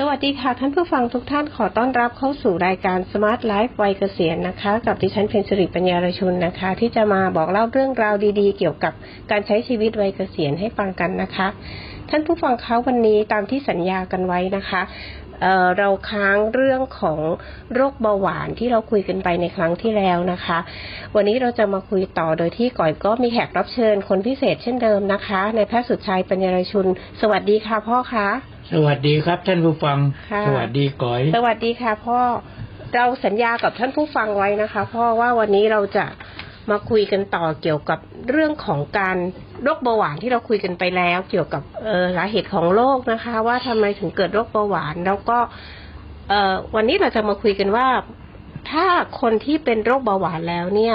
สวัสดีค่ะท่านผู้ฟังทุกท่านขอต้อนรับเข้าสู่รายการ Smart Life วัยเกษียณนะคะ กับดิฉันเพนสิริปัญญารชุนนะคะ ที่จะมาบอกเล่าเรื่องราวดีๆ เกี่ยวกับการใช้ชีวิตวัยเกษียณให้ฟังกันนะคะ ท่านผู้ฟังคะวันนี้ตามที่สัญญากันไว้นะคะเเราค้างเรื่องของโรคเบาหวานที่เราคุยกันไปในครั้งที่แล้วนะคะ วันนี้เราจะมาคุยต่อโดยที่ก่อยก็มีแขกรับเชิญคนพิเศษเช่นเดิมนะคะ ในแพทย์สุดชัยปัญญารชุน สวัสดีค่ะพ่อคะ สวัสดีครับท่านผู้ฟัง ค่ะ สวัสดีก้อย สวัสดีค่ะพ่อเราสัญญากับท่านผู้ฟังไว้นะคะพ่อว่าวันนี้เราจะมาคุยกันต่อเกี่ยวกับเรื่องของการโรคเบาหวานที่เราคุยกันไปแล้ว เกี่ยวกับเอ่อสาเหตุของโรคนะคะ ว่าทำไมถึงเกิดโรคเบาหวาน แล้วก็เอ่อวันนี้เราจะมาคุยกันว่า ถ้าคนที่เป็นโรคเบาหวานแล้วเนี่ย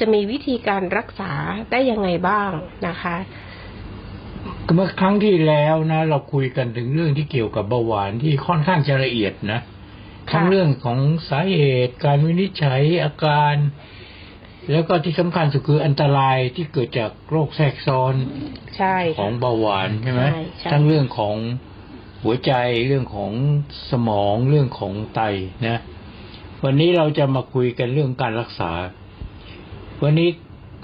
จะมีวิธีการรักษาได้ยังไงบ้างนะคะ เมื่อครั้งที่แล้วนะ เราคุยกันถึงเรื่องที่เกี่ยวกับเบาหวานที่ค่อนข้างจะละเอียดนะค่ะทั้งเรื่องของสาเหตุการวินิจฉัยอาการ แล้วก็ที่สำคัญสุดคืออันตรายที่เกิดจากโรคแทรกซ้อนใช่ขอค่ะงเบาหวานใช่ไหมใช่ใช่ทั้งเรื่องของหัวใจเรื่องของสมองเรื่องของไตนะ วันนี้เราจะมาคุยกันเรื่องการรักษา วันนี้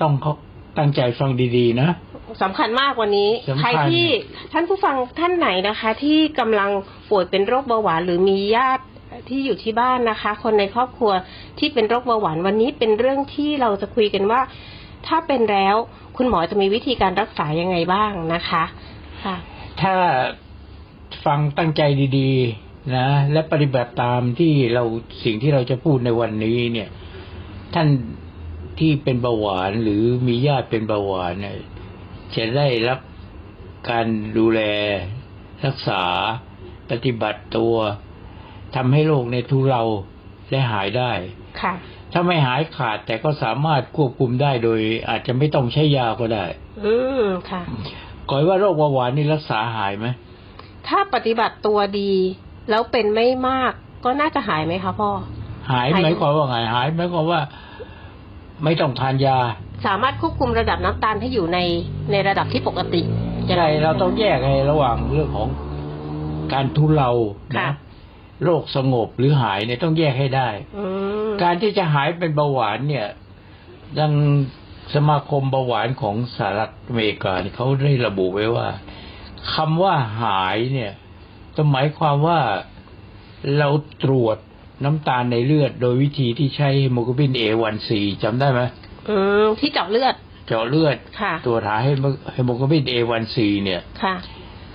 ต้องเขาตั้งใจฟังดี ๆ นะ สำคัญมากวันนี้สำคัญ ใครที่ท่านผู้ฟังท่านไหนนะคะ ที่กำลังป่วยเป็นโรคเบาหวานหรือมีญาติที่อยู่ที่บ้านนะคะ คนในครอบครัวที่เป็นโรคเบาหวานวันนี้เป็นเรื่องที่เราจะคุยกันว่า ถ้าเป็นแล้วคุณหมอจะมีวิธีการรักษายังไงบ้างนะคะค่ะ ถ้าฟังตั้งใจดีๆนะ และปฏิบัติตามที่เราสิ่งที่เราจะพูดในวันนี้เนี่ย ท่านที่เป็นเบาหวานหรือมีญาติเป็นเบาหวานเนี่ย จะได้รับการดูแลรักษาปฏิบัติตัวทำให้โรคในทุเราและหายได้ค่ะ ถ้าไม่หายขาดแต่ก็สามารถควบคุมได้โดย อาจจะไม่ต้องใช้ยาก็ได้ อืมค่ะก่อยว่าโรคเบาหวานนี่รักษาหายไหมถ้าปฏิบัติตัวดี แล้วเป็นไม่มากก็น่าจะหายไหมคะพ่อหายหายหมายความว่าไงหายหมายความว่า ไม่ต้องทานยา สามารถควบคุมระดับน้ำตาลให้อยู่ในในระดับที่ปกติใช่เราต้องแยกให้ระหว่างเรื่องของการทุเลาค่ะนะโรคสงบหรือหายเนี่ยต้องแยกให้ได้อืมการที่จะหายเป็นเบาหวานเนี่ยดังสมาคมเบาหวานของสหรัฐอเมริกาเนี่ยเขาได้ระบุไว้ว่าคำว่าหายเนี่ยก็หมายความว่าเราตรวจน้ำตาลในเลือด โดยวิธีที่ใช้โมโกลบิน A1C จำได้ไหม อืมที่เจาะเลือด เจาะเลือดค่ะ ตรวจหาให้โมโกลบิน A1C เนี่ยค่ะ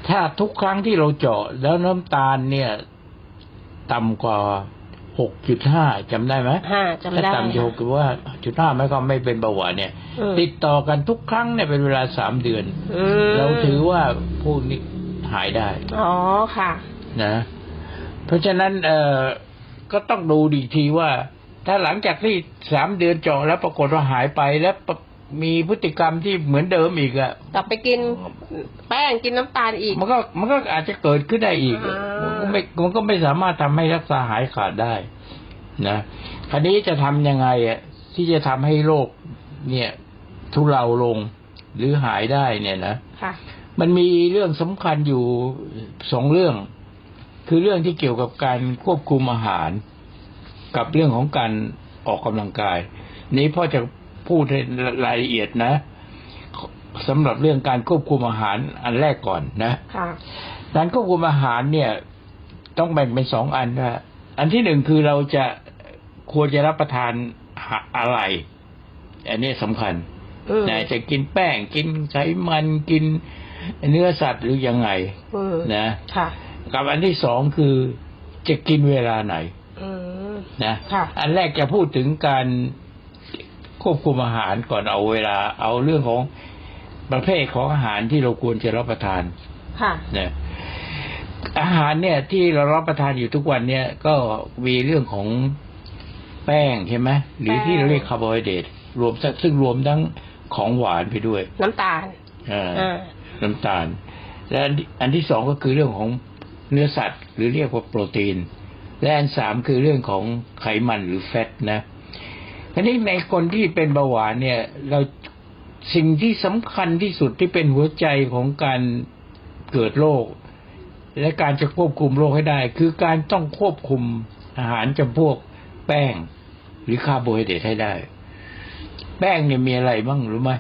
ถ้าทุกครั้งที่เราเจาะแล้วน้ำตาลเนี่ย ต่ำกว่า6.5จำได้ไหมห้าจำถ้าได้ต่ำกว่าคือว่าจุดห้าไม่ก็ไม่เป็นเบาหวานเนี่ยอืมติดต่อกันทุกครั้งเนี่ยเป็นเวลาสามเดือนอืมเราถือว่าผู้นี้หายได้ อ๋อค่ะ นะ เพราะฉะนั้นเอ่อก็ต้องดูดีกทีว่า ถ้าหลังจากที่สามเดือนเจาะแล้วปรากฏว่าหายไปแล้วปะมีพฤติกรรมที่เหมือนเดิมอีกอะกลับไปกินแป้งกินน้ำตาลอีก มันก็มันก็อาจจะเกิดขึ้นได้อีกอ่ามัมันก็ไม่มันก็ไม่สามารถทำให้รักษาหายขาดได้นะคราวนี้จะทำยังไงอะที่จะทำให้โรคเนี่ย ทุเลาลงหรือหายได้เนี่ยนะ ค่ะ มันมีเรื่องสำคัญอยู่สองเรื่อง คือเรื่องที่เกี่ยวกับการควบคุมอาหาร กับเรื่องของการออกกำลังกาย นี้พ่อจะพูดในรายละเอียดนะสำหรับเรื่องการควบคุมอาหารอันแรกก่อนนะค่ะการควบคุมอาหารเนี่ย ต้องแบ่งเป็นสองอันนะอันที่หนึ่งคือเราจะควรจะรับประทานอะไร อันนี้สำคัญอืมนะจะกินแป้งกินไขมันกินเนื้อสัตว์หรือยังไงอืมนะค่ะกับอันที่สองคือจะกินเวลาไหนอืม นะค่ะอันแรกจะพูดถึงการควบคุมอาหารก่อนเอาเวลา เอาเรื่องของประเภทของอาหารที่เราควรจะรับประทาน ค่ะนะอาหารเนี่ย ที่เรารับประทานอยู่ทุกวันเนี่ย ก็มีเรื่องของแป้งใช่ไหมหรือที่เราเรียกคาร์โบไฮเดรตรวมทั้งซึ่งรวมทั้งของหวานไปด้วย น้ำตาลอ่าอ่าน้ำตาล และอันที่อันที่สองก็คือเรื่องของเนื้อสัตว์ หรือเรียกว่าโปรตีน และอันสามคือเรื่องของไขมันหรือแฟตนะทีนี้ในคนที่เป็นเบาหวานเนี่ย เราสิ่งที่สำคัญที่สุดที่เป็นหัวใจของการเกิดโรคและการจะควบคุมโรคให้ได้ คือการต้องควบคุมอาหารจำพวกแป้งหรือคาร์โบไฮเดรตให้ได้ แป้งเนี่ยมีอะไรบ้างรู้ไหม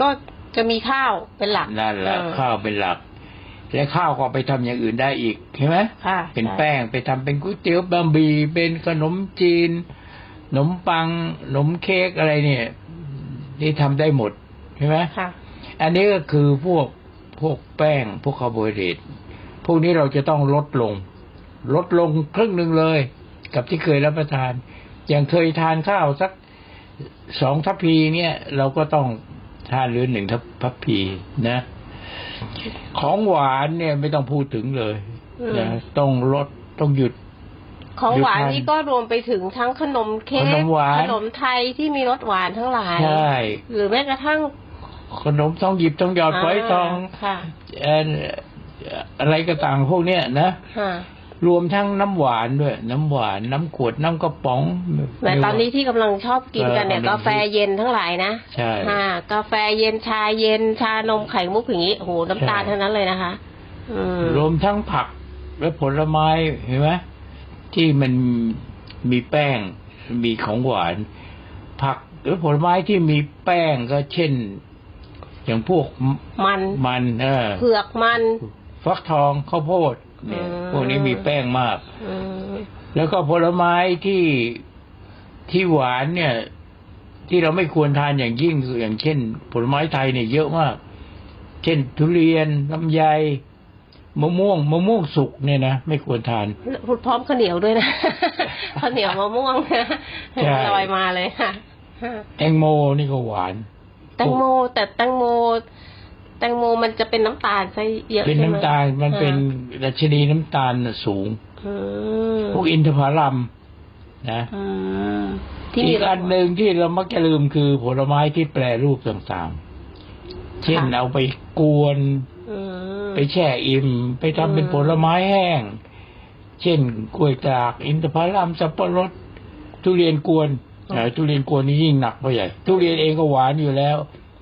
ก็จะมีข้าวเป็นหลักนั่นแหละเออข้าวเป็นหลัก และข้าวก็ไปทำอย่างอื่นได้อีกใช่ไหมค่ะเป็นใช่แป้งไปทำเป็นก๋วยเตี๋ยวบะหมี่เป็นขนมจีนขนมปังขนมเค้กอะไรเนี่ยนี่ทำได้หมดใช่ไหมค่ะอันนี้ก็คือพวกพวกแป้งพวกคาร์โบไฮเดรตพวกนี้เราจะต้องลดลง ลดลงครึ่งหนึ่งเลย กับที่เคยรับประทาน อย่างเคยทานข้าวสักสองทัพพีเนี่ย เราก็ต้องทานเหลือหนึ่งทัพพีนะ ของหวานเนี่ยไม่ต้องพูดถึงเลยอืมนะต้องลดต้องหยุด ของหวานหยุดทานนี่ก็รวมไปถึงทั้งขนมเค้กขนมหวานขนมไทยที่มีรสหวานทั้งหลายใช่หรือแม้กระทั่ง ขนมทองหยิบทองหยอดฝอยทองค่ะเอ่ออะไรก็ต่างพวกเนี้ยนะค่ะ รวมทั้งน้ำหวานด้วย น้ำหวานน้ำขวดน้ำกระป๋องแต่ตอนนี้ที่กำลังชอบกินกันเนี่ยเออกาแฟเย็นทั้งหลายนะใช่อ่ากาแฟเย็นชาเย็นชานมไข่มุกอย่างนี้โอ้โหน้ำตาลใช่ทั้งนั้นเลยนะคะอืมรวมทั้งผักและผลไม้เห็นไหมที่มันมีแป้งมีของหวาน ผักหรือผลไม้ที่มีแป้งก็เช่น อย่างพวกมันมันเออเผือกมัน ฟักทองข้าวโพด เนี่ยอืมพวกนี้มีแป้งมากอืมแล้วก็ผลไม้ที่ที่หวานเนี่ย ที่เราไม่ควรทานอย่างยิ่งคืออย่างเช่น ผลไม้ไทยเนี่ยเยอะมาก เช่น ทุเรียนลำไยมะม่วงมะม่วงสุกเนี่ยนะไม่ควรทานพูดพร้อมข้าวเหนียวด้วยนะข้าวเหนียวมะม่วงนะใช่ลอยมาเลยค่ะแตงโมนี่ก็หวานแตงโมแต่แตงโม แตงโมมันจะเป็นน้ำตาลซะเยอะเป็นใช่ไหมน้ำตาลมันเป็นอ่ดัชนีน้ำตาลสูง อืมพวกอินทผลัมนะ อืมที่มีอีกอันหนึ่งที่เรามักจะลืมคือผลไม้ที่แปรรูปต่างๆ เช่นเอาไปกวน อืม ไปแช่อิ่ม ไปทำเป็นอืม ผลไม้แห้ง เช่นกล้วยตาก อินทผลัมสับปะรด ทุเรียนกวนเอ่อทุเรียนกวนนี่ยิ่งหนักไปใหญ่ ทุเรียนเองก็หวานอยู่แล้ว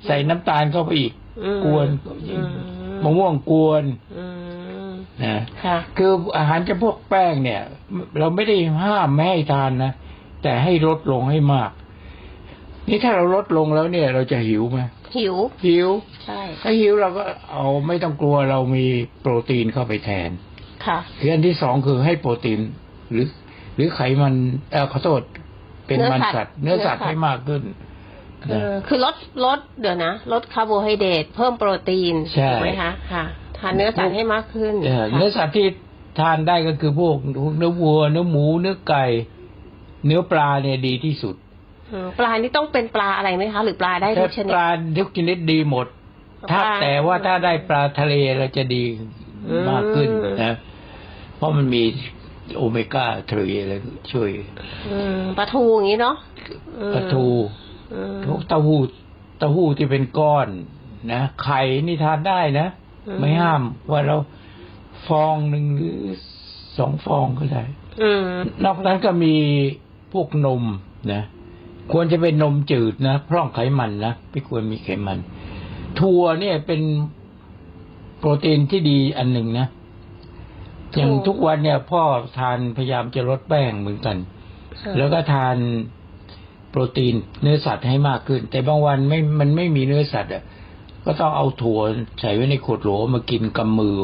ใส่น้ำตาลเข้าไปอีกอืม กวนอืมมะม่วงกวนอืมนะค่ะคืออาหารจำพวกแป้งเนี่ย เราไม่ได้ห้ามไม่ให้ทานนะแต่ให้ลดลงให้มาก นี่ถ้าเราลดลงแล้วเนี่ย เราจะหิวไหมหิว หิว ใช่ ถ้าหิวเราก็เอาไม่ต้องกลัวเรามีโปรตีนเข้าไปแทน ค่ะคืออันที่สองคือให้โปรตีน หรือ หรือไขมันเออขอโทษเป็นเนื้อมันสัตว์สัตว์เนื้อสัตว์ เนื้อสัตว์ให้มากขึ้น เอนะอคือลดลดเดี๋ยวนะลดคาร์โบไฮเดรตเพิ่มโปรตีนใช่ ถูกไหมคะค่ะ ทานเนื้อสัตว์ให้มากขึ้นเออค่ะ เนื้อสัตว์ที่ทานได้ก็คือพวกเนื้อวัว เนื้อหมู เนื้อไก่ เนื้อปลาเนี่ยดีที่สุดอืมปลานี่ต้องเป็นปลาอะไรไหมคะ หรือปลาได้ทุกชนิด ปลาทุกชนิดดีหมด ถ้าปลาแต่ว่าถ้าได้ปลาทะเลเราจะดีอืม มากขึ้นนะ เพราะมันมีโอเมก้าทรีอะไรช่วยอืมปลาทูอย่างนี้เนาะอืมปลาทูอืม พวกเต้าหู้เต้าหู้ที่เป็นก้อนนะไข่นี่ทานได้นะอืมไม่ห้ามว่าเราฟองหนึ่งหรือสองฟองก็ได้อืมนอกนั้นก็มีพวกนมนะควรจะเป็นนมจืดนะพร่องไขมันนะไม่ควรมีไขมัน ถั่วเนี่ยเป็นโปรตีนที่ดีอันหนึ่งนะอย่างทุกวันเนี่ย พ่อทานพยายามจะลดแป้งเหมือนกัน แล้วก็ทาน โปรตีนเนื้อสัตว์ให้มากขึ้น แต่บางวันไม่มันไม่มีเนื้อสัตว์อะก็ต้องเอาถั่วใส่ไว้ในขวดโหลมากินกำมือ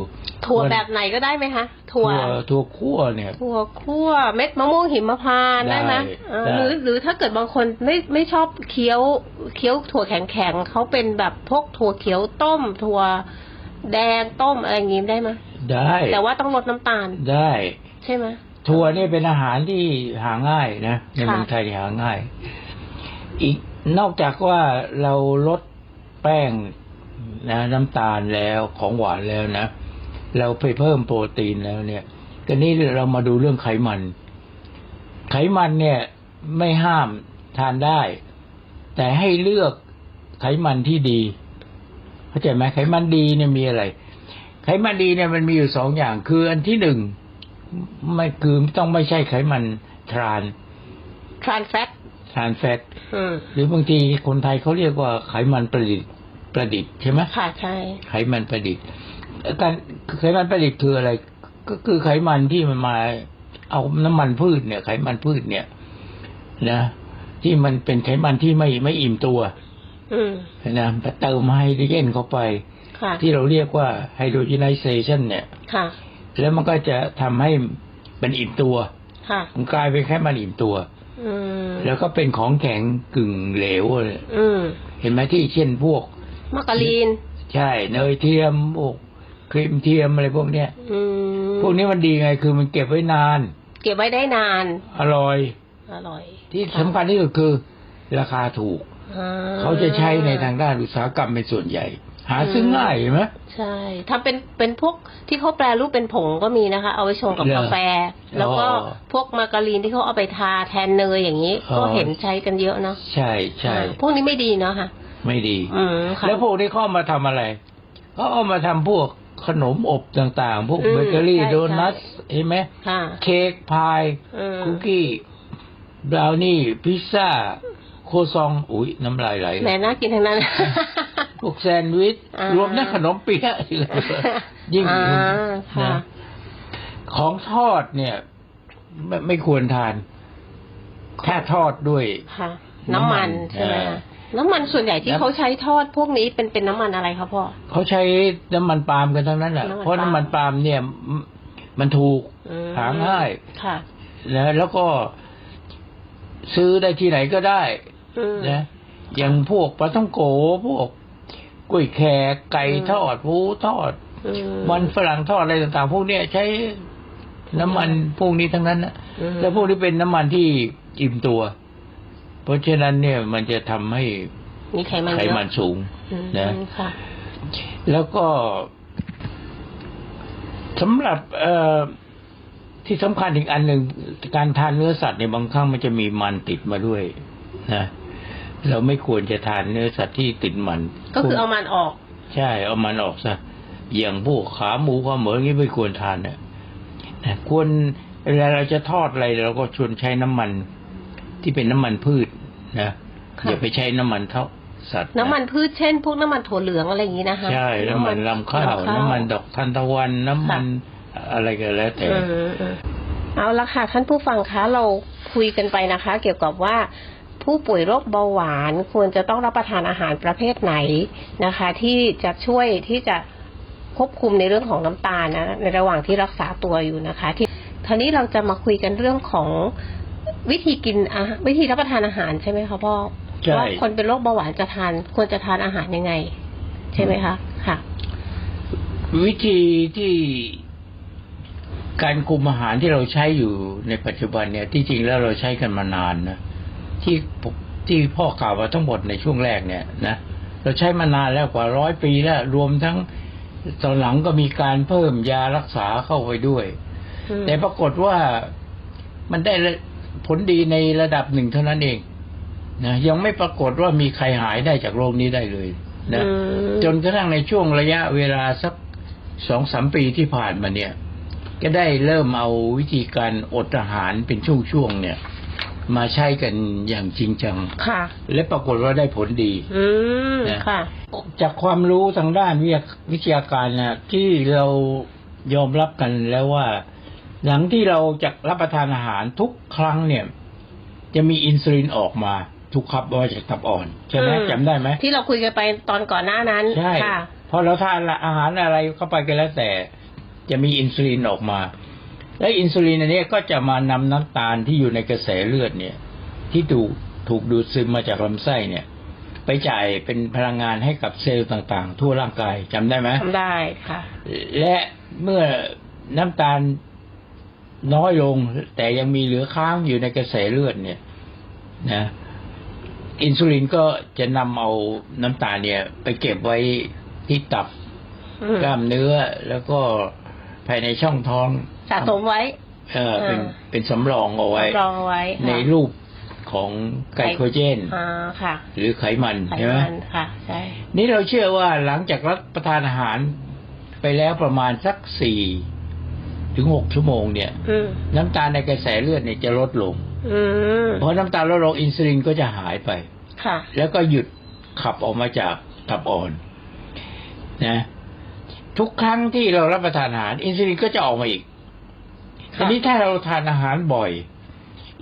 ถั่วแบบไหนก็ได้ไหมคะถั่วถั่วคั่วเนี่ย ถั่วคั่วเม็ดมะม่วงหิมพานต์ได้ไหมได้เออได้หรือหรือถ้าเกิดบางคนไม่ไม่ชอบเคี้ยวเคี้ยวถั่วแข็งๆเขาเป็นแบบพวกถั่วเขียวต้ม ถั่วแดงต้มอะไรอย่างงี้ได้ไหมได้ แต่ว่าต้องลดน้ำตาลได้ ใช่ไหม ถั่วเนี่เป็นอาหารที่หาง่ายนะในเมืองไทยหาง่าย อีกนอกจากว่าเราลดแป้งนะน้ำตาลแล้วของหวานแล้วนะเราไปเพิ่มโปรตีนแล้วเนี่ยก็นี้เรามาดูเรื่องไขมัน ไขมันเนี่ยไม่ห้ามทานได้ แต่ให้เลือกไขมันที่ดีเข้าใจไหมไขมันดีเนี่ยมีอะไร ไขมันดีเนี่ยมันมีอยู่สองอย่างคืออันที่หนึ่ง ไม่คือต้องไม่ใช่ไขมันทราน ทรานแฟตทรานแฟตอืมหรือบางทีคนไทยเขาเรียกว่าไขมันประดิษฐ์ประดิษฐ์ใช่ไหมค่ะใช่ไขมันประดิษฐ์การไขมันประดิษฐ์คืออะไร ก็คือไขมันที่มันมา เอาน้ำมันพืชเนี่ย ไขมันพืชเนี่ย นะ ที่มันเป็นไขมันที่ไม่ไม่อิ่มตัวอืมนะแต่เติมไฮโดรเจนเข้าไปค่ะที่เราเรียกว่าไฮโดรเจนไนเซชันเนี่ยค่ะ แล้วมันก็จะทำให้มันอิ่มตัวค่ะมันกลายเป็นไขมันอิ่มตัวอืมแล้วก็เป็นของแข็งกึ่งเหลวเลยอืมเห็นไหมที่เช่นพวกมักกะลีน ใช่เนยเทียมพวกครีมเทียมอะไรพวกเนี้ยอืมพวกนี้มันดีไงคือมันเก็บไว้นาน เก็บไว้ได้นาน อร่อย อร่อย ที่สำคัญที่สุดคือ ราคาถูกอ่ เขาจะใช้ในทางด้านอุตสาหกรรมเป็นส่วนใหญ่ หาซื้อง่ายเห็นไหมใช่ทำเป็นเป็นพวกที่เขาแปรรูปเป็นผงก็มีนะคะ เอาไว้ชงกับเหรอกาแฟ แล้วก็อ๋อพวกมาการีนที่เขาเอาไปทาแทนเนยอย่างนี้อ๋อก็เห็นใช้กันเยอะเนาะใช่ใช่อ่าพวกนี้ไม่ดีเนาะค่ะไม่ดีอืมค่ะแล้วพวกนี้เขาเอามาทำอะไรเขาเอามาทำพวกขนมอบต่างๆ พวกอืมเบเกอรี่ใช่โดนัทใช่เห็นไหมค่ะเค้กพายอืมคุกกี้บราวนี่พิซซ่า โคซองอุ้ยน้ำลายไหลแหมน่ากินทั้งนั้น พวกแซนด์วิชอ่ารรวมทั้งขนมเปี๊ยะยิ่งอ่านะค่ะของทอดเนี่ย ไม่ไม่ควรทาน ถ้าทอดด้วยค่ะน้ำมันใช่ไหมอ่าคะน้ำมันส่วนใหญ่ที่น้ำเขาใช้ทอดพวกนี้เป็นเป็นน้ำมันอะไรคะพ่อเขาใช้น้ำมันปาล์มกันทั้งนั้นแหละน้ำมันเพราะน้ำมันปาล์มเนี่ยมมันถูกอืมหาง่ายค่ะนะแล้วก็ซื้อได้ที่ไหนก็ได้อืม นะอย่างพวกปลาท่องโกพวกกล้วยแขกไก่อืมทอดหมูทอดอืมันฝรั่งทอดอะไรต่างๆ พวกเนี้ยใช้น้ำมันพวกนี้ทั้งนั้นนะอืมแล้วพวกนี้เป็นน้ำมันที่อิ่มตัว เพราะฉะนั้นเนี่ยมันจะทำให้มีไขมันไขเยอะมันสูงอืมนะค่ะแล้วก็สำหรับเอ่อที่สำคัญอีกอันหนึ่งการทานเนื้อสัตว์ในยบางครั้งมันจะมีมันติดมาด้วย นะ เราไม่ควรจะทานเนื้อสัตว์ที่ติดมัน ก็คือเอามันออก ใช่เอามันออกซะอย่างพวกขาหมูขาเหมืออย่างนี้ไม่ควรทานนะนะควรเวลาเราจะทอดอะไรเราก็ชวนใช้น้ำมันที่เป็นน้ำมันพืชนะค่ะอย่าไปใช้น้ำมันเท่าสัตว์ะน้ำมันพืชเช่น พวกน้ำมันถั่วเหลืองอะไรอย่างนี้นะคะใช่น้ำมันลำข้าวน้ำมันดอกทานตะวันน้ำมันอะไรก็แล้วแต่อืมอืมเอาละค่ะท่านผู้ฟังคะเราคุยกันไปนะคะ เกี่ยวกับว่า ผู้ป่วยโรคเบาหวานควรจะต้องรับประทานอาหารประเภทไหนนะคะ ที่จะช่วยที่จะควบคุมในเรื่องของน้ำตาลนะในระหว่างที่รักษาตัวอยู่นะคะ ที่ทีนี้เราจะมาคุยกันเรื่องของวิธีกินอาหารวิธีรับประทานอาหารใช่ไหมคะพ่อใช่ว่าคนเป็นโรคเบาหวานจะทาน ควรจะทานอาหารยังไง ใช่ไหมคะค่ะ วิธีที่การคุมอาหารที่เราใช้อยู่ในปัจจุบันเนี่ย ที่จริงแล้วเราใช้กันมานานนะ ที่ผมที่พ่อกล่าวมาทั้งหมดในช่วงแรกเนี่ยนะเราใช้มานานแล้วกว่าร้อยปีแล้วรวมทั้งตอนหลังก็มีการเพิ่มยารักษาเข้าไปด้วยอืมแต่ปรากฏว่ามันได้ผลดีในระดับหนึ่งเท่านั้นเองนะยังไม่ปรากฏว่ามีใครหายได้จากโรคนี้ได้เลยนะอืมจนกระทั่งในช่วงระยะเวลาสักสองสามปีที่ผ่านมาเนี่ย ก็ได้เริ่มเอาวิธีการอดอาหารเป็นช่วงๆเนี่ย มาใช้กันอย่างจริงจัง ค่ะ และปรากฏว่าได้ผลดี อืมนะ ค่ะ จากความรู้ทางด้านวิทยาวิทยาการนะที่เรายอมรับกันแล้วว่า หลังที่เราจะรับประทานอาหารทุกครั้งเนี่ย จะมีอินซูลินออกมาทุกขับว่าจากตับอ่อนใช่ไหมอืม จำได้ไหม ที่เราคุยกันไปตอนก่อนหน้านั้นใช่ค่ะ พอเราทานอาหารอะไรเข้าไปก็แล้วแต่ จะมีอินซูลินออกมา และอินซูลินอันนี้ก็จะมานำน้ำตาลที่อยู่ในกระแสเลือดเนี่ย ที่ถูกถูกดูดซึมมาจากลำไส้เนี่ย ไปจ่ายเป็นพลังงานให้กับเซลล์ต่างๆ ทั่วร่างกายจำได้ไหมทำได้ค่ะ และเมื่อน้ำตาลน้อยลง แต่ยังมีเหลือค้างอยู่ในกระแสเลือดเนี่ย นะอินซูลินก็จะนำเอาน้ำตาลเนี่ย ไปเก็บไว้ที่ตับอืมกล้ามเนื้อแล้วก็ภายในช่องท้อง สะสมไว้ เออเป็นอ่าเป็นสำรองเอาไว้รองไว้ ในค่ะรูปของไกลโคเจนอ่าค่ะหรือไขมันไขใช่ไหมมันค่ะใช่นี่เราเชื่อว่าหลังจากรับประทานอาหารไปแล้วประมาณสักสี่ถึงหกชั่วโมงเนี่ยอืมน้ำตาลในกระแสเลือดเนี่ยจะลดลงอืมเพราะน้ำตาลลดลงอินซูลินก็จะหายไปค่ะแล้วก็หยุดขับออกมาจากตับอ่อนนะทุกครั้งที่เรารับประทานอาหาร อินซูลินก็จะออกมาอีก ทีนี้ถ้าเราทานอาหารบ่อย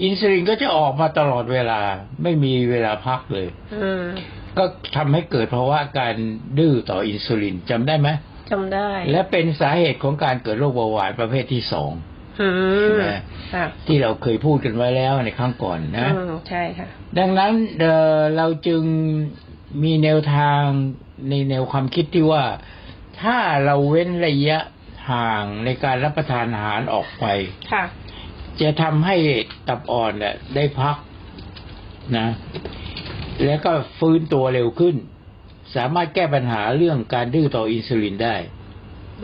อินซูลินก็จะออกมาตลอดเวลาไม่มีเวลาพักเลยอืมก็ทำให้เกิดภาวะการดื้อต่ออินซูลินจำได้ไหมจำได้ และเป็นสาเหตุของการเกิดโรคเบาหวานประเภทที่สองอืมใช่ไหมค่ะที่เราเคยพูดกันไว้แล้วในครั้งก่อนนะอืมใช่ค่ะ ดังนั้นเอ่อเราจึงมีแนวทางในแนวความคิดที่ว่า ถ้าเราเว้นระยะ ห่างในการรับประทานอาหารออกไป ค่ะ จะทำให้ตับอ่อนเนี่ยได้พักนะ แล้วก็ฟื้นตัวเร็วขึ้น สามารถแก้ปัญหาเรื่องการดื้อต่ออินซูลินได้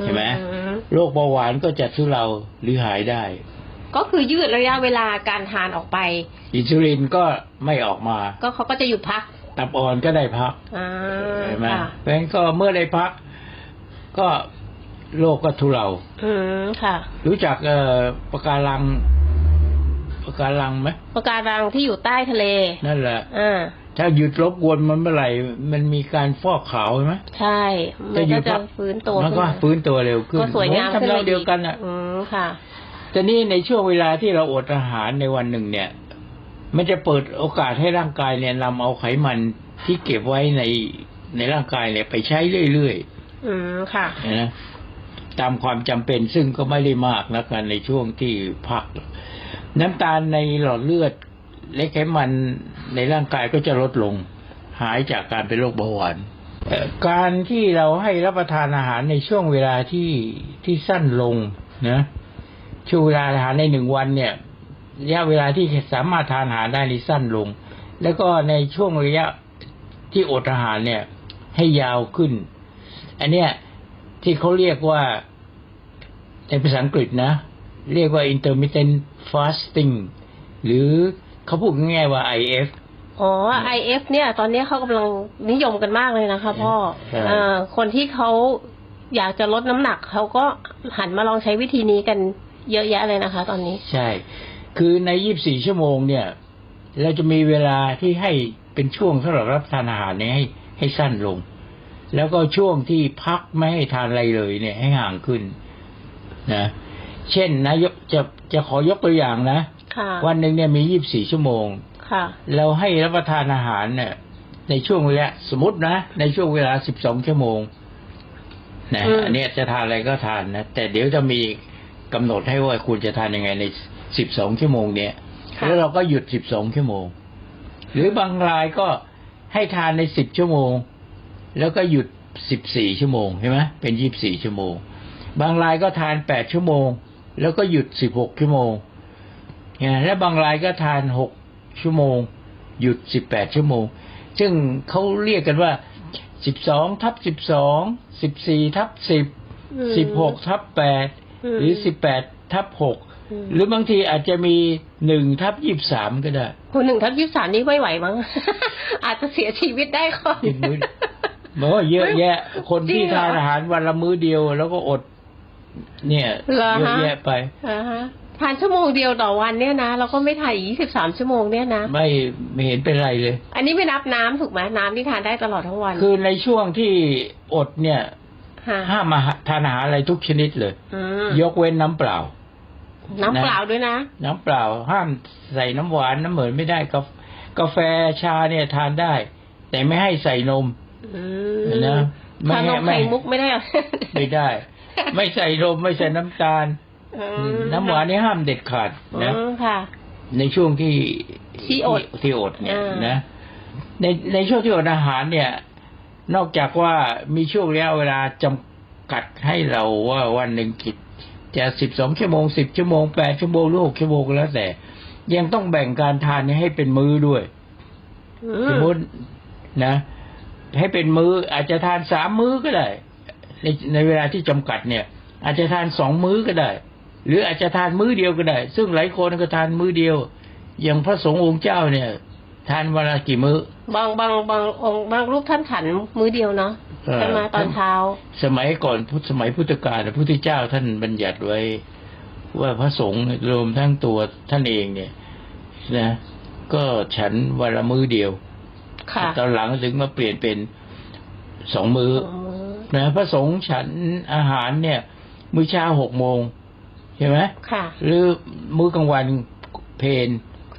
เห็นไหมอืมโรคเบาหวานก็จะทุเลาหรือหายได้ ก็คือยืดระยะเวลาการทานออกไป อินซูลินก็ไม่ออกมา ก็เขาก็จะหยุดพัก ตับอ่อนก็ได้พักอ่าเห็นไหมค่ะเพราะฉะนั้นก็เมื่อได้พัก ก็ โรคก็ทุเลาอืมค่ะ รู้จักเอ่อปะการังปะการังไหมปะการังที่อยู่ใต้ทะเล นั่นแหละอ่าถ้าหยุดรบกวนมันเมื่อไหร่ มันมีการฟอกขาวใช่ไหมใช่ มันก็จะฟื้นตัวมันก็ขึ้าฟื้นตัวเร็วขึ้นก็สวยงามทำขึ้นเรามาเดียวกันอะ อืมค่ะแต่นี่ในช่วงเวลาที่เราอดอาหารในวันหนึ่งเนี่ย มันจะเปิดโอกาสให้ร่างกายเนี่ยนำเอาไขมันที่เก็บไว้ในในร่างกายเนี่ยไปใช้เรื่อยๆ อืมค่ะนะ ตามความจำเป็นซึ่งก็ไม่ได้มากนะกันในช่วงที่พัก น้ำตาลในหลอดเลือดและไขมันในร่างกายก็จะลดลง หายจากการเป็นโรคเบาหวานการที่เราให้รับประทานอาหารในช่วงเวลาที่ที่สั้นลงนะช่วงเวลาอาหารในหนึ่งวันเนี่ยระยะเวลาที่สามารถทานอาหารได้นี่สั้นลง แล้วก็ในช่วงระยะที่อดอาหารเนี่ย ให้ยาวขึ้น อันเนี้ยที่เขาเรียกว่า ในภาษาอังกฤษนะ เรียกว่า intermittent fasting หรือเขาพูดง่ายๆว่า IF อ๋อ IF เนี่ย ตอนนี้เขากำลังนิยมกันมากเลยนะคะพ่อใช่เอ่อคนที่เขาอยากจะลดน้ำหนักเขาก็หันมาลองใช้วิธีนี้กันเยอะแยะเลยนะคะ ตอนนี้ ใช่ คือใน 24 ชั่วโมงเนี่ย เราจะมีเวลาที่ให้เป็นช่วงสำหรับรับประทานอาหารเนี่ยให้ให้สั้นลง แล้วก็ช่วงที่พักไม่ให้ทานอะไรเลยเนี่ยให้ห่างขึ้น นะเช่นนะยกจะจะขอยกตัวอย่างนะค่ะวันหนึ่งเนี่ยมี24ชั่วโมงค่ะเราให้รับประทานอาหารเนี่ย ในช่วงเวลาสมมตินะ ในช่วงเวลา12ชั่วโมงนะอืมอันเนี้ยจะทานอะไรก็ทานนะแต่เดี๋ยวจะมีกำหนดให้ว่าคุณจะทานยังไงใน12ชั่วโมงเนี้ยค่ะแล้วเราก็หยุด12ชั่วโมง หรือบางรายก็ให้ทานใน10ชั่วโมง แล้วก็หยุด14ชั่วโมงใช่ไหมเป็น24ชั่วโมง บางรายก็ทาน8ชั่วโมง แล้วก็หยุด16ชั่วโมงเนี่ยและบางรายก็ทาน6ชั่วโมง หยุด18ชั่วโมง ซึ่งเขาเรียกกันว่า12ทับ12 14ทับอืม10 16ทับ8มหรือ18ทับ6อืมหรือบางทีอาจจะมี1ทับ23ก็ได้คนหนึ่งทับยี่สามนี่ไม่ไหวมั้งอาจจะเสียชีวิตได้ก่อนอีกมื้อเหมือนว่าเยอะแยะ คนที่จริงเหรอทานอาหารวันละมื้อเดียว แล้วก็อด เนี่ยเหรอเยอะฮะ แยะไป อ่าฮะทานชั่วโมงเดียวต่อวันเนี่ยนะ เราก็ไม่ถ่ายยี่สิบสามชั่วโมงเนี่ยนะ ไม่ไม่เห็นเป็นไรเลย อันนี้ไม่นับน้ำถูกไหมน้ำที่ทานได้ตลอดทั้งวันคือในช่วงที่อดเนี่ยฮะห้ามมาทานอาหารอะไรทุกชนิดเลย อืมยกเว้นน้ำเปล่า น้ำเปล่าด้วยนะ น้ำเปล่า ห้ามใส่น้ำหวานน้ำเหมือนไม่ได้กาแฟกาแฟชาเนี่ยทานได้ แต่ไม่ให้ใส่นมอืมนะไม่ทานนให้มไม่ไข่มุกไม่ได้เหรอ ไม่ได้ ไม่ใส่นมไม่ใส่น้ำตาล อืมน้ำหวานนี่ห้ามเด็ดขาดนะ อืมค่ะ ในช่วงที่ที่อดที่อดเนี่ยอ่าน นะ ในในช่วงที่อดอาหารเนี่ย นอกจากว่ามีช่วงระยะเวลาจำกัดให้เราว่าวันหนึ่งกิจจะสิบสองชั่วโมงสิบชั่วโมงแปดชั่วโมงหรือหกชั่วโมงก็แล้วแต่ ยังต้องแบ่งการทานให้เป็นมื้อด้วย อืสมมตินะ ให้เป็นมือ้ออาจจะทานสามมื้อก็ได้ ในในเวลาที่จำกัดเนี่ย อาจจะทานสองมื้อก็ได้ หรืออาจจะทานมื้อเดียวก็ได้ ซึ่งหลายคนก็ทานมื้อเดียว อย่างพระสงฆ์องค์เจ้าเนี่ย ทานวันละกี่มื้อ บางบางบางองค์บางรูปท่านฉันมื้อเดียวเนาะเออใช่ไหมตอนเช้า สมัยก่อนพุทธสมัยพุทธกาลพระพุทธเจ้าท่านบัญญัติไว้ ว่าพระสงฆ์รวมทั้งตัวท่านเองเนี่ยนะ ก็ฉันวันละมื้อเดียวค่ะตอนหลังถึงมาเปลี่ยนเป็นสองมื้ออืม นะพระสงฆ์ฉันอาหารเนี่ย มื้อเช้าหกโมงใช่ไหมค่ะ หรือมื้อกลางวันเพน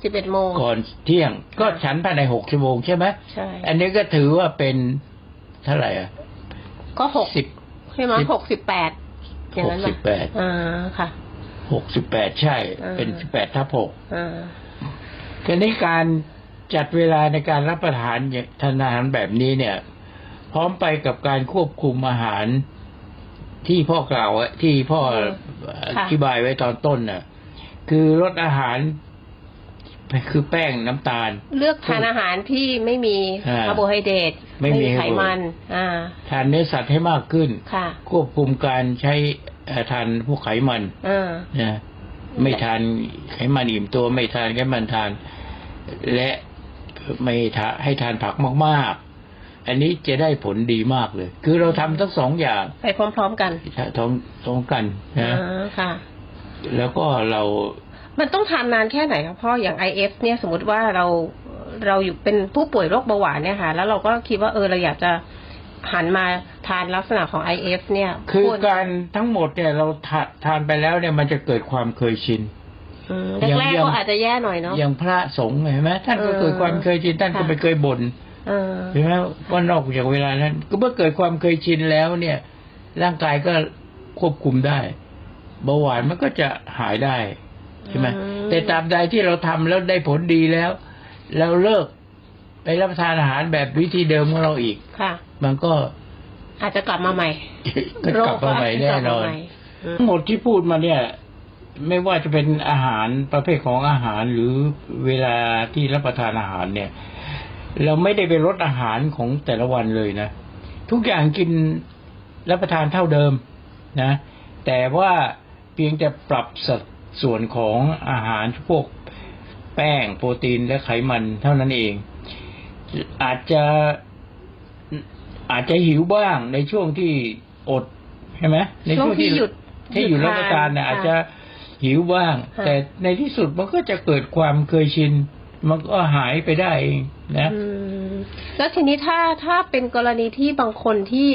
สิบเอ็ดโมงก่อนเที่ยง ก็ค่ะฉันภายในหกชั่วโมงใช่ไหมใช่อันนี้ก็ถือว่าเป็นเท่าไหร่อะก็หกสิบใช่ไหมสิบหกสิบแปดอย่างนั้นหกสิบแปดอ่าค่ะหกสิบแปดใช่อ่าเป็นสิบแปดทับหกอ่าทีนี้การจัดเวลาในการรับประทานทานอาหารแบบนี้เนี่ย พร้อมไปกับการควบคุมอาหารที่พ่อกล่าวไว้ที่พ่ออธิบายไว้ตอนต้นน่ะ คือลดอาหาร คือแป้งน้ำตาล เลือกทานอาหารที่ไม่มีอ่าคาร์โบไฮเดรตไม่มีไขมันอ่าทานเนื้อสัตว์ให้มากขึ้นค่ะควบคุมการใช้เอ่อทานพวกไขมันอ่านะไม่ทานไขมันอิ่มตัวไม่ทานไขมันทาน และไม่ทาให้ทานผักมากๆ อันนี้จะได้ผลดีมากเลย คือเราทำทั้งสองอย่างไปพร้อม ๆ กันท้องท้องกันนะอ่าค่ะ แล้วก็เรามันต้องทานนานแค่ไหนครับพ่ออย่าง IF เนี่ยสมมติว่าเราเราอยู่เป็นผู้ป่วยโรคเบาหวานเนี่ยค่ะ แล้วเราก็คิดว่าเออเราอยากจะหันมาทานลักษณะของ IF เนี่ย คือวรการทั้งหมดเนี่ยเราทาทานไปแล้วเนี่ยมันจะเกิดความเคยชินอืมยังแรกยัๆงก็อาจจะแย่หน่อยเนาะอย่างพระสงฆ์เห็นไหมท่านก็เออเกิดความเคยชินท่านก็ค่ะไม่เคยบ่นเออ ใช่ไหมว่านอกจากเวลานั้น ก็เมื่อเกิดความเคยชินแล้วเนี่ย ร่างกายก็ควบคุมได้เบาหวานมันก็จะหายได้ใช่ไหมอืมแต่ตราบใดที่เราทำแล้วได้ผลดีแล้ว เราเลิกไปรับประทานอาหารแบบวิธีเดิมของเราอีกค่ะ มันก็อาจจะกลับมาใหม่ก็กลับมาใหม่แน่นอนโรคก็าจจะกลับมาใหม่อืมทั้งหมดที่พูดมาเนี่ย ไม่ว่าจะเป็นอาหารประเภทของอาหารหรือเวลาที่รับประทานอาหารเนี่ย เราไม่ได้ไปลดอาหารของแต่ละวันเลยนะ ทุกอย่างกินรับประทานเท่าเดิมนะ แต่ว่าเพียงแต่ปรับสัดส่วนของอาหารพวกแป้งโปรตีนและไขมันเท่านั้นเอง อาจจะอาจจะหิวบ้างในช่วงที่อดใช่ไหมในช่วงที่หยุดที่อยู่รับประทานเนี่ยค่ะอาจจะหิวบ้างค่ะแต่ในที่สุดมันก็จะเกิดความเคยชิน มันก็หายไปได้เองนะอืมแล้วทีนี้ถ้าถ้าเป็นกรณีที่บางคนที่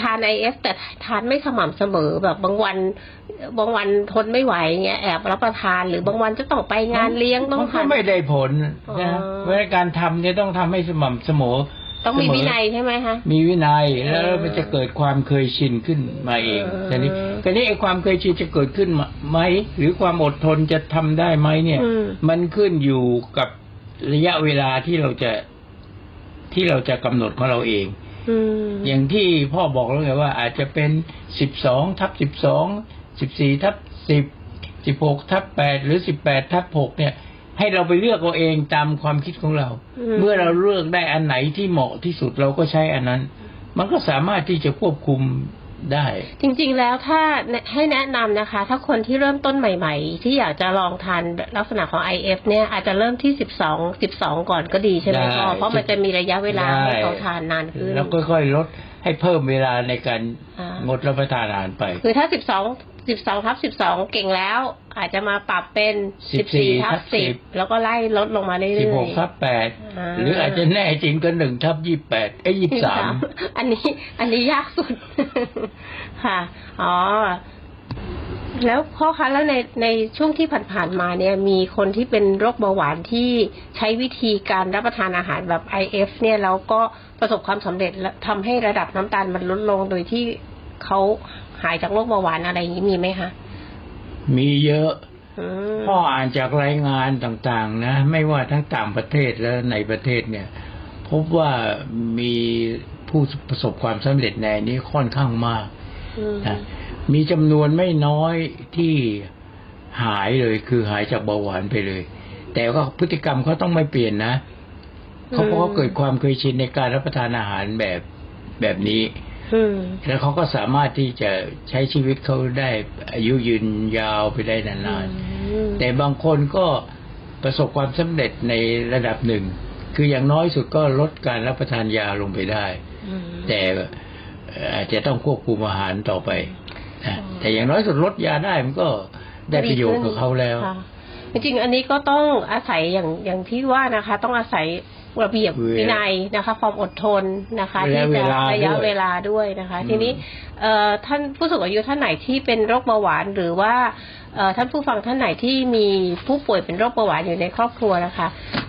ทานไอเอฟแต่ทานไม่สม่ำเสมอแบบบางวัน บางวันทนไม่ไหวเงี้ยแอบรับประทานหรือบางวันจะต้องไปงานเลี้ยงต้องมันก็ทานไม่ได้ผลอ๋นะอเพราะฉะนั้นการทำเนี่ยต้องทำให้สม่ำเสมอ ต้องมีเสวินัยใช่ไหมคะ มีวินัยแล้วเออมันจะเกิดความเคยชินขึ้นมาเองเออทีนี้ทีนี้ไอ้ความเคยชินจะเกิดขึ้นไหมหรือความอดทนจะทำได้ไหมเนี่ยอืมมันขึ้นอยู่กับระยะเวลาที่เราจะที่เราจะกำหนดของเราเองอืมอย่างที่พ่อบอกแล้วไงว่า อาจจะเป็นสิบสองทับสิบสองสิบสี่ทับสิบสิบหกทับแปดหรือสิบแปดทับหกเนี่ย ให้เราไปเลือกเอาเองตามความคิดของเราอืมเมื่อเราเลือกได้อันไหนที่เหมาะที่สุดเราก็ใช้อันนั้น มันก็สามารถที่จะควบคุมได้ จริงๆแล้วถ้าให้แนะนำนะคะ ถ้าคนที่เริ่มต้นใหม่ ๆ ที่อยากจะลองทานลักษณะของ IF เนี่ยอาจจะเริ่มที่12 12ก่อนก็ดีใช่ไหมได้พ่อเพราะมันจะมีระยะเวลาได้ให้เขาทานนานขึ้นแล้วค่อยๆลดให้เพิ่มเวลาในการอ่างงดรับประทานอาหารไป คือถ้า 12 12ทับ12เก่งแล้ว อาจจะมาปรับเป็น14 14ทับทับ10แล้วก็ไล่ลดลงมาเรื่อยๆสิบหกทับแปดอ่าหรืออาจจะแน่จริงก็หนึ่งทับยี่แปดเอ้ยี่สามอันนี้อันนี้ยากสุดค่ะ อ๋อ แล้วพ่อคะแล้วในในช่วงที่ผ่านๆมาเนี่ย มีคนที่เป็นโรคเบาหวานที่ใช้วิธีการรับประทานอาหารแบบ IF เนี่ยแล้วก็ประสบความสำเร็จและทำให้ระดับน้ำตาลมันลดลงโดยที่เขา หายจากโรคเบาหวานอะไรอย่างนี้มีไหมคะ มีเยอะอืมพ่ออ่านจากรายงานต่างๆ นะ ไม่ว่าทั้งต่างประเทศและในประเทศเนี่ย พบว่ามีผู้ประสบความสำเร็จในนี้ค่อนข้างมากอืมนะมีจำนวนไม่น้อยที่หายเลยคือหายจากเบาหวานไปเลย แต่ก็พฤติกรรมเขาต้องไม่เปลี่ยนนะเขาเพราะเขาเกิดความเคยชินในการรับประทานอาหารแบบแบบนี้อืม แล้วเขาก็สามารถที่จะใช้ชีวิตเขาได้อายุยืนยาวไปได้นานอืมๆแต่บางคนก็ประสบความสำเร็จในระดับหนึ่ง คืออย่างน้อยสุดก็ลดการรับประทานยาลงไปได้อืมแต่เอ่ออาจจะต้องควบคุมอาหารต่อไปนะอ๋อแต่อย่างน้อยสุดลดยาได้มันก็ได้ประโยชน์กับเขาแล้วค่ะจริงๆอันนี้ก็ต้องอาศัยอย่างอย่างที่ว่านะคะ ต้องอาศัย ระเบียบเวลาวินัยนะคะ ความอดทนนะคะระยะที่จะเวลาระยะด้วยเวลาด้วยนะคะอืมทีนี้เอ่อท่านผู้สูงอายุท่านไหนที่เป็นโรคเบาหวานหรือว่าเอ่อท่านผู้ฟังท่านไหนที่มีผู้ป่วยเป็นโรคเบาหวานอยู่ในครอบครัวนะคะ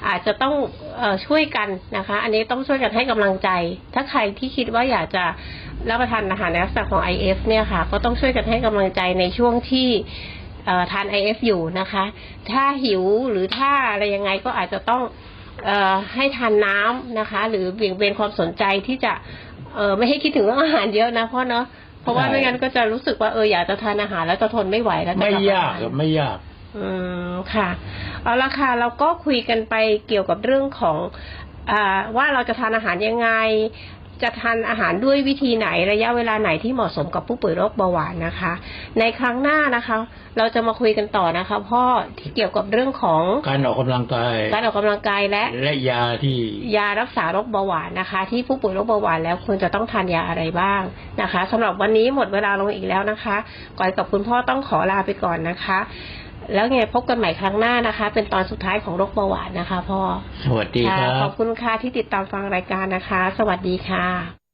อาจจะต้องเออช่วยกันนะคะ อันนี้ต้องช่วยกันให้กำลังใจ ถ้าใครที่คิดว่าอยากจะรับประทานอาหารในลักษณะของ IF เนี่ยค่ะ ก็ต้องช่วยกันให้กำลังใจในช่วงที่เอ่อทาน IF อยู่นะคะ ถ้าหิวหรือถ้าอะไรยังไงก็อาจจะต้องเออ ให้ทานน้ำนะคะ หรือเบี่ยงเบนความสนใจที่จะเออไม่ให้คิดถึงเรื่องอาหารเยอะนะเพราะเนาะเพราะว่าใช่ไม่งั้นก็จะรู้สึกว่าเอออยากจะทานอาหารแล้วจะทนไม่ไหวแล้วจะไม่กลับยากทนครับไม่ยากอืมค่ะเอาละค่ะเราก็คุยกันไปเกี่ยวกับเรื่องของอาว่าเราจะทานอาหารยังไง จะทานอาหารด้วยวิธีไหนระยะเวลาไหนที่เหมาะสมกับผู้ป่วยโรคเบาหวานนะคะ ในครั้งหน้านะคะ เราจะมาคุยกันต่อนะคะพ่อที่เกี่ยวกับเรื่องของการออกกำลังกาย การออกกำลังกายและและยาที่ยารักษาโรคเบาหวานนะคะ ที่ผู้ป่วยโรคเบาหวานแล้วควรจะต้องทานยาอะไรบ้างนะคะสำหรับวันนี้หมดเวลาลงอีกแล้วนะคะก่อนกับคุณพ่อต้องขอลาไปก่อนนะคะ แล้วไงพบกันใหม่ครั้งหน้านะคะ เป็นตอนสุดท้ายของโรคเบาหวานนะคะพ่อสวัสดีคค่ะรับขอบคุณค่ะที่ติดตามฟังรายการนะคะ สวัสดีค่ะ